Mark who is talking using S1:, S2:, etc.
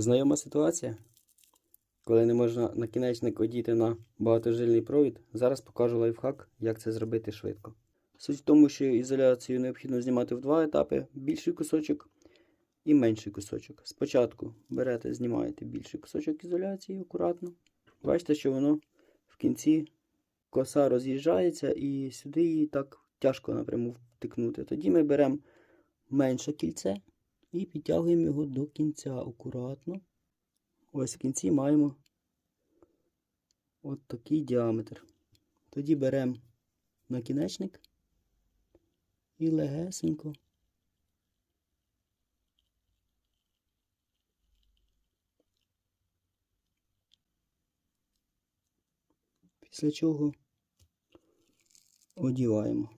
S1: Знайома ситуація? Коли не можна накінечник одіти на багатожильний провід, зараз покажу лайфхак, як це зробити швидко. Суть в тому, що ізоляцію необхідно знімати в два етапи: більший кусочок і менший кусочок. Спочатку берете, знімаєте більший кусочок ізоляції акуратно. Бачите, що воно в кінці коса роз'їжджається і сюди її так тяжко напряму втикнути. Тоді ми беремо менше кільце і підтягуємо його до кінця акуратно. Ось в кінці маємо от такий діаметр. Тоді беремо накінечник і легесенько. Після чого одіваємо.